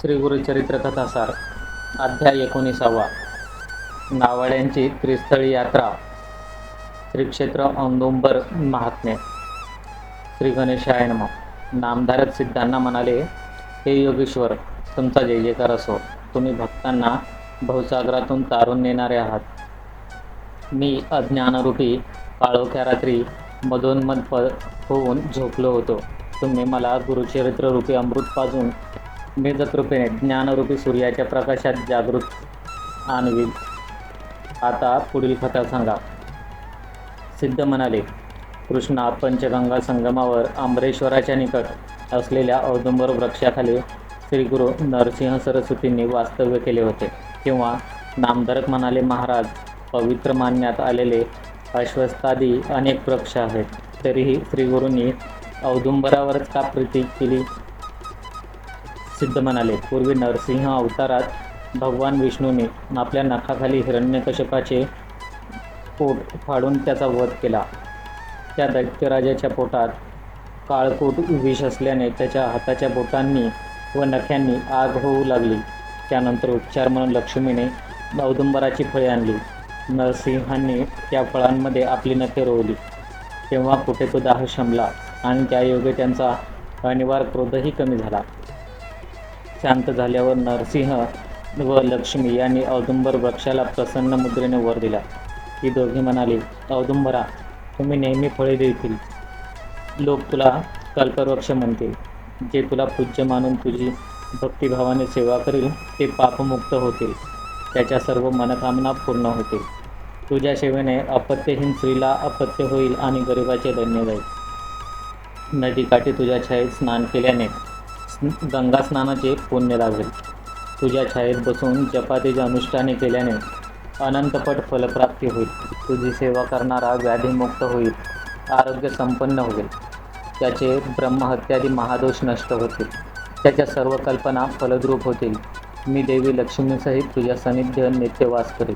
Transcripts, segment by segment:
श्री गुरुचरित्र कथासार अध्याय एकोणीसावा. नावाड्यांची त्रिस्थळी यात्रा. श्री क्षेत्र औदुंबर महात्म्य. श्री गणेशाय नम. नामधारक सिद्धांना म्हणाले हे योगेश्वर तुमचा जय जयकार असो. तुम्ही भक्तांना भवसागरातून तारून नेणारे आहात. मी अज्ञानरूपी काळोख्या रात्री मधोन्मध प होऊन झोपलो होतो. तुम्ही मला गुरुचरित्ररूपी अमृत पाजून मेजकृपेने ज्ञानरूपी सूर्याच्या प्रकाशात जागृत आणवी. आता पुढील कथा सांगा. सिद्ध म्हणाले कृष्णा पंचगंगा संगमावर आंबरेश्वराच्या निकट असलेल्या औदुंबर वृक्षाखाली श्री गुरु नरसिंह सरस्वतींनी वास्तव्य केले होते. किंवा नामधारक म्हणाले महाराज पवित्र मानण्यात आलेले अश्वस्थादी अनेक वृक्ष आहेत. तरीही श्रीगुरूंनी औदुंबरावरच का प्रीती केली? सिद्ध म्हणाले पूर्वी नरसिंह अवतारात भगवान विष्णूने आपल्या नखाखाली हिरण्यकशपाचे पोट फाडून त्याचा वध केला. त्या दैत्यराजाच्या पोटात काळकूट विष असल्याने त्याच्या हाताच्या बोटांनी व नख्यांनी आग होऊ लागली. त्यानंतर उपचार म्हणून लक्ष्मीने औदुंबराची फळे आणली. नरसिंहांनी त्या फळांमध्ये आपली नखे रोवली. तेव्हा कुठे तो दाह शमला आणि त्यायोगे त्यांचा अनिवार्य क्रोधही कमी झाला. शांत झाल्यावर नरसिंह व लक्ष्मी यांनी औदुंबर वृक्षाला प्रसन्न मुद्रेने वर दिला. ती दोघे म्हणाली औदुंबरा तुम्ही नेहमी फळे देतील. लोक तुला कल्पवृक्ष म्हणतील. जे तुला पूज्य मानून तुझी भक्तिभावाने सेवा करील ते पापमुक्त होतील. त्याच्या सर्व मनकामना पूर्ण होतील. तुझ्या सेवेने अपत्यहीन स्त्रीला अपत्य होईल आणि गरिबाचे धन्य जाईल. नदीकाठी तुझ्या छायेत स्नान केल्याने गंगास्नानाचे पुण्य लाभेल. तुझ्या छायेत बसून जपातीचे अनुष्ठाने केल्याने अनंतपट फलप्राप्ती होईल. तुझी सेवा करणारा व्याधीमुक्त होईल. आरोग्य संपन्न होईल. त्याचे ब्रह्महत्यादी महादोष नष्ट होतील. त्याच्या सर्व कल्पना फलद्रूप होतील. मी देवी लक्ष्मीसहित तुझ्या सानिध्य नित्यवास करेल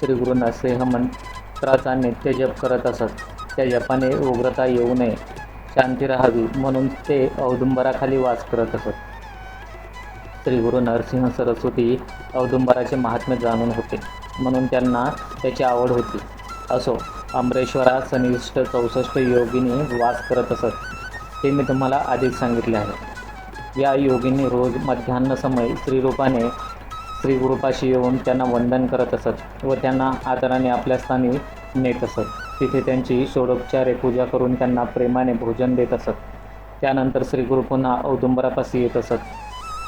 श्री गुरु नरसिंह मंत्राचा नित्य जप करत असत. त्या जपाने उग्रता येऊ नये. शांती राहावी म्हणून ते औदुंबराखाली वास करत असत. श्री गुरु नरसिंह सरस्वती औदुंबराचे महात्म्य जाणून होते. म्हणून त्यांना त्याची आवड होती. असो अमरेश्वरात सनिष्ठ चौसष्ट योगिनी वास करत असत. ते मी तुम्हाला आधीच सांगितले आहे. या योगिनी रोज मध्यान्ह समय श्रीरूपाने श्रीगुरुपाशी येऊन त्यांना वंदन करत असत व त्यांना आदराने आपल्या स्थानी नेत असत. तिथे त्यांची षोडोपचारे पूजा करून त्यांना प्रेमाने भोजन देत असत. त्यानंतर श्रीगुरु पुन्हा औदुंबरापाशी येत असत.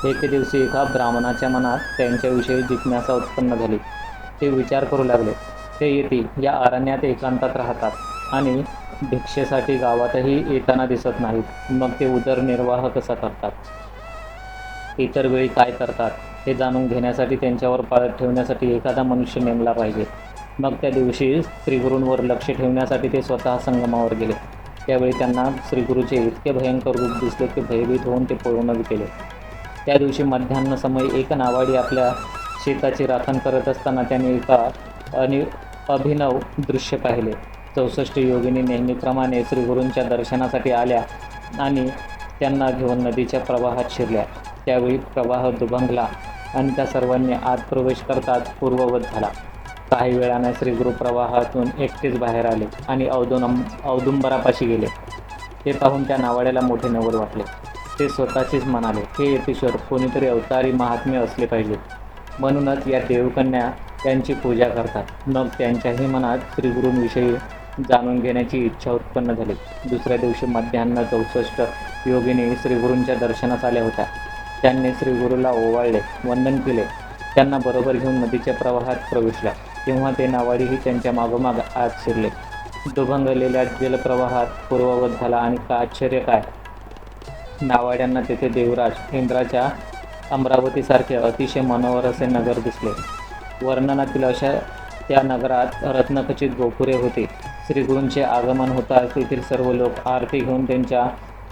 एके दिवशी एका ब्राह्मणाच्या मनात त्यांच्याविषयी जिज्ञासा उत्पन्न झाली. ते विचार करू लागले. ते येतील या अरण्यात एकांतात राहतात आणि भिक्षेसाठी गावातही येताना दिसत नाहीत. मग ते उदरनिर्वाह कसा करतात? इतर वेळी काय करतात? हे जाणून घेण्यासाठी त्यांच्यावर पाळत ठेवण्यासाठी एखादा मनुष्य नेमला पाहिजे. मग त्या दिवशी श्रीगुरूंवर लक्ष ठेवण्यासाठी ते स्वतः संगमावर गेले. त्यावेळी त्यांना श्रीगुरूचे इतके भयंकर रूप दिसले की भयभीत होऊन ते पळूनच गेले. त्या दिवशी मध्यान्ह समय एक नावाडी आपल्या शेताची राखण करत असताना त्याने एका अनि अभिनव दृश्य पाहिले. चौसष्ट योगिनी नेहमीप्रमाणे श्रीगुरूंच्या दर्शनासाठी आल्या आणि त्यांना घेऊन नदीच्या प्रवाहात शिरल्या. त्यावेळी प्रवाह दुभंगला. आणि त्या सर्वांनी आत प्रवेश करताच पूर्ववत झाला. काही वेळाने श्रीगुरु प्रवाहातून एकटेच बाहेर आले आणि औदुनम औदुंबरापाशी गेले. ते पाहून त्या नावाड्याला मोठे नवल वाटले. ते स्वतःशीच म्हणाले हे यतीश्वर कोणीतरी अवतारी महात्म्य असले पाहिजे. म्हणूनच या देवकन्या त्यांची पूजा करतात. मग त्यांच्याही मनात श्रीगुरूंविषयी जाणून घेण्याची इच्छा उत्पन्न झाली. दुसऱ्या दिवशी मध्यान्ह चौसष्ट योगिनी श्रीगुरूंच्या दर्शनास आल्या होत्या. त्यांनी श्रीगुरूला ओवाळले वंदन केले. त्यांना बरोबर घेऊन नदीच्या प्रवाहात प्रवेशला. तेव्हा ते नावाडीही त्यांच्या मागोमाग आत शिरले. दुभंगलेल्या जलप्रवाहात पूर्ववत झाला आणि का आश्चर्य काय? नावाड्यांना तेथे देवराज इंद्राच्या अमरावतीसारखे अतिशय मनोहर असे नगर दिसले. वर्णनातील अशा त्या नगरात रत्नखचित गोपुरे होते. श्रीगुरूंचे आगमन होताच तेथील सर्व लोक आरती घेऊन त्यांच्या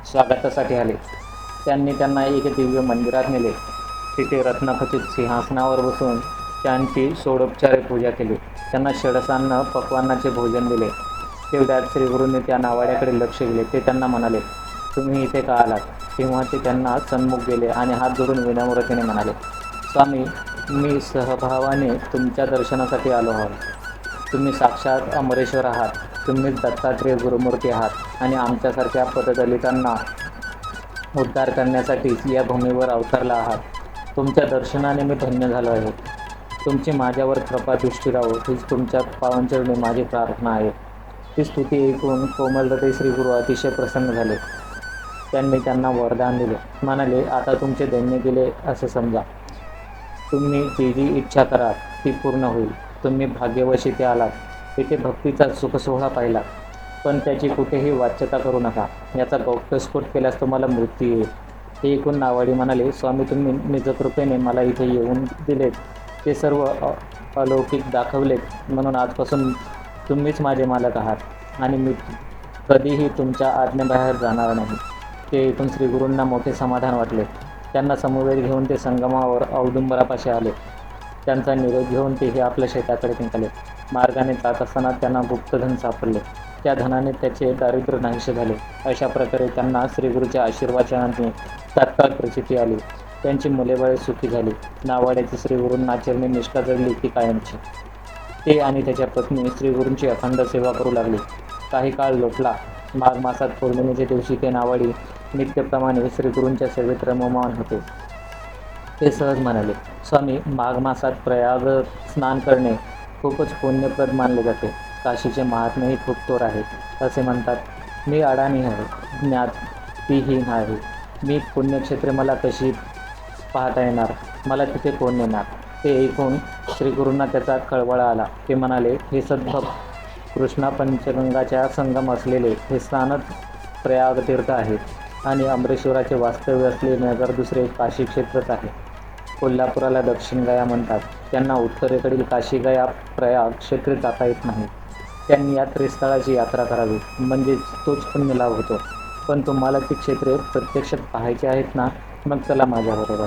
स्वागतासाठी आले. त्यांनी त्यांना एक दिव्य मंदिरात नेले. तिथे रत्नखचित सिंहासनावर बसून त्यांची षोडोपचारे पूजा केली. त्यांना षडसान्न पक्वान्नाचे भोजन दिले. तेवढ्यात श्रीगुरूंनी त्या नावाड्याकडे लक्ष दिले. ते त्यांना म्हणाले तुम्ही इथे का आलात? तेव्हा ते त्यांना सन्मुख गेले आणि हात जोडून विनम्रतेने म्हणाले स्वामी मी सहभावाने तुमच्या दर्शनासाठी आलो आहोत. तुम्ही साक्षात अमरेश्वर आहात. तुम्ही दत्तात्रेय गुरुमूर्ती आहात आणि आमच्यासारख्या पददलितांना उद्धार करण्यासाठी या भूमीवर अवतरला आहात. तुमच्या दर्शनाने मी धन्य झालो आहे. तुमची माझ्यावर कृपा दृष्टी राहो. हीच तुमच्या पावनचरणी माझी प्रार्थना आहे. ती स्तुती ऐकून कोमलदते श्रीगुरू अतिशय प्रसन्न झाले. त्यांनी त्यांना वरदान दिले. म्हणाले आता तुमचे दैन्य गेले असे समजा. तुम्ही जी जी इच्छा करा ती पूर्ण होईल. तुम्ही भाग्यवशी ते आलात. तिथे भक्तीचा सुखसोहळा पाहिला. पण त्याची कुठेही वाच्यता करू नका. याचा गौप्यस्फोट केल्यास तुम्हाला मृत्यू येईल. हे ऐकून नावाडी म्हणाले स्वामी तुम्ही निजकृपेने मला इथे येऊन दिलेत. ते सर्व अलौकिक दाखवलेत. म्हणून आजपासून तुम्हीच माझे मालक आहात. आणि मी कधीही तुमच्या आज्ञेबाहेर जाणार नाही. ते ऐकून श्रीगुरूंना मोठे समाधान वाटले. त्यांना समवेत घेऊन ते संगमावर औदुंबरापाशी आले. त्यांचा निरोप घेऊन तेही आपल्या शेताकडे निघाले. मार्गाने जात असताना त्यांना गुप्तधन सापडले. त्या धनाने त्याचे दारिद्र्य नाहीसे झाले. अशा प्रकारे त्यांना श्रीगुरूच्या आशीर्वाचनाने तात्काळ प्रचिती आली. त्यांची मुलेबाळे सुखी झाली. नावाड्याची श्रीगुरूंना चरणी निष्ठा जडली ती कायमची. ते आणि त्याच्या पत्नी श्रीगुरूंची अखंड सेवा करू लागली. काही काळ लोटला. माघ मासात पौर्णिमेच्या दिवशी ते नावाडी नित्यप्रमाणे श्रीगुरूंच्या सेवेत रममान होते. ते सहज म्हणाले स्वामी माघ मासात प्रयाग स्नान करणे खूपच पुण्यप्रद मानले जाते. काशीचे महात्मेही खूप थोर आहेत असे म्हणतात. मी अडाणी आहे ज्ञातीहीन आहे. मी पुण्यक्षेत्रे मला कशी पाहता येणार? मला तिथे कोण नेणार ते ऐकून श्रीगुरूंना त्याचा कळवळा आला. ते म्हणाले हे सद्भक्त कृष्णा पंचगंगाच्या संगम असलेले हे स्थानच प्रयाग तीर्थ आहे आणि अमरेश्वराचे वास्तव्य असलेले नगर दुसरे काशी क्षेत्रच आहे. कोल्हापुराला दक्षिण गया म्हणतात. त्यांना उत्तरेकडील काशी गया प्रयाग क्षेत्रे जाता येत नाही. त्यांनी यात्रेस्थळाची यात्रा करावी. म्हणजेच तोच पुण्य लाभ होतो. पण तुम्हाला ती क्षेत्रे प्रत्यक्षात पाहायची आहेत ना? मग चला माझ्याबरोबर.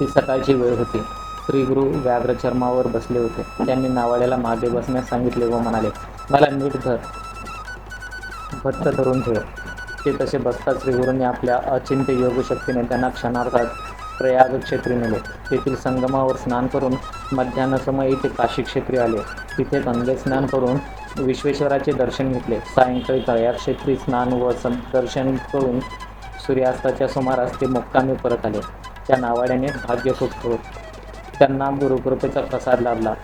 ती सकाळची वेळ होती. श्रीगुरु व्याघ्र चर्मावर बसले होते. त्यांनी नावाड्याला मागे बसण्यास सांगितले व म्हणाले मला नीट धर. भट्ट धरून ठेव. ते तसे बसता श्रीगुरूंनी आपल्या अचिंत्य योगशक्तीने त्यांना क्षणार्थात प्रयाग क्षेत्री नेले तेथील संगमावर स्नान करून मध्यान्हसमयी ते काशी क्षेत्री आले. तिथे गंगे स्नान करून विश्वेश्वराचे दर्शन घेतले. सायंकाळी तळ्या क्षेत्री स्नान व सं दर्शन करून सूर्यास्ताच्या सुमारास ते मुक्कामी परत आले. त्या नावाड्याने भाग्य खूप होत त्यांना गुरुकृपेचा प्रसाद लाभला.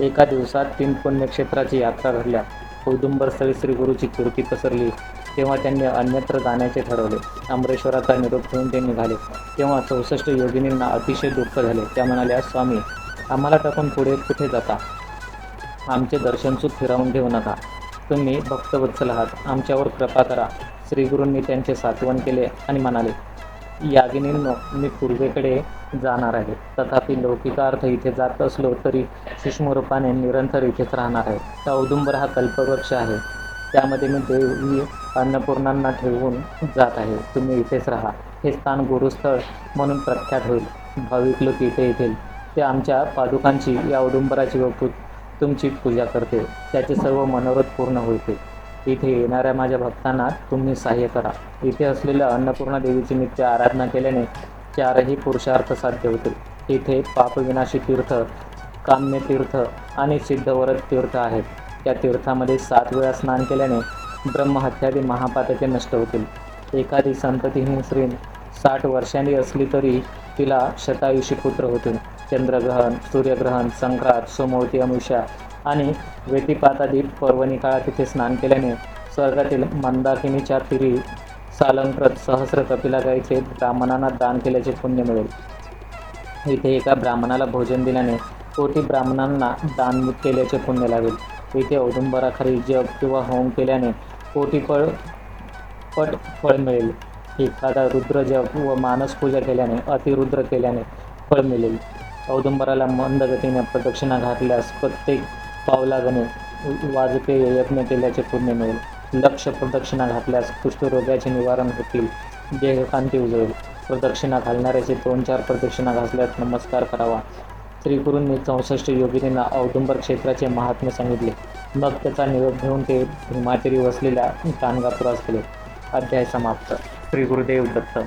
एका दिवसात तीन पुण्यक्षेत्राची यात्रा घडल्या. औदुंबर श्री गुरुची कीर्ती पसरली. तेव्हा त्यांनी अन्यत्र जाण्याचे ठरवले. अमरेश्वराचा निरोप घेऊन ते निघाले. तेव्हा चौसष्ट योगिनींना अतिशय दुःख झाले. त्या म्हणाल्या स्वामी आम्हाला टाकून पुढे कुठे जाता? आमचे दर्शनसुख फिरावून घेऊ नका. तुम्ही भक्तवत्सल आहात. आमच्यावर कृपा करा. श्रीगुरूंनी त्यांचे सात्वन केले आणि म्हणाले यागिनींनो मी पूर्वेकडे जाणार आहे. तथापि लौकिकार्थ इथे जात असलो तरी सूक्ष्म रूपाने निरंतर इथेच राहणार आहे. त्या औदुंबर हा कल्पवृक्ष आहे. त्यामध्ये मी देवी अन्नपूर्णांना ठेवून जात आहे. तुम्ही इथेच राहा. हे स्थान गुरुस्थळ म्हणून प्रख्यात होईल. भाविक लोक इथे येतील. ते आमच्या पादुकांची या उडुंबराची व तुमची पूजा करते त्याचे सर्व मनोरथ पूर्ण होते इथे येणाऱ्या माझ्या भक्तांना तुम्ही सहाय्य करा. इथे असलेल्या अन्नपूर्णा देवीची नित्य आराधना केल्याने चारही पुरुषार्थ साध्य होतील. इथे पापविनाशी तीर्थ काम्य तीर्थ आणि सिद्धवरत तीर्थ आहेत. त्या तीर्थामध्ये सात वेळा स्नान केल्याने ब्रह्महत्यादी महापातके नष्ट होतील. एखादी संततीहीन स्त्री साठ वर्षांनी असली तरी तिला शतायुषी पुत्र होतील. चंद्रग्रहण सूर्यग्रहण संक्रांत सोमवती अमुषा आणि वेटीपातादी पर्वणी काळात तिथे स्नान केल्याने स्वर्गातील मंदाकिनीच्या तिरी सालंकृत सहस्र कपिला गायीचे ब्राह्मणांना दान केल्याचे पुण्य मिळेल. इथे एका ब्राह्मणाला भोजन दिल्याने कोटी ब्राह्मणांना दान केल्याचे पुण्य लागेल इथे औदुंबराखाली जप किंवा होम केल्याने कोटीफळ पट फळ मिळेल. एखादा रुद्रजप व मानस पूजा केल्याने अतिरुद्र केल्याने फळ मिळेल. औदुंबराला मंद गतीने प्रदक्षिणा घातल्यास प्रत्येक पावलागणे वाजपेय यज्ञ केल्याचे पुण्य मिळेल. लक्ष प्रदक्षिणा घातल्यास कुष्ठरोगाचे निवारण होतील. देहकांती उजळेल. प्रदक्षिणा घालणाऱ्याचे दोन चार प्रदक्षिणा घासल्यास नमस्कार करावा. श्रीगुरूंनी चौसष्ट योगिनींना औदुंबर क्षेत्राचे महात्म्य सांगितले. मग त्याचा निरोप घेऊन ते भीमातिरी वसलेल्या कानगापुरास गेले. अध्याय समाप्त. श्री गुरुदेव दत्त.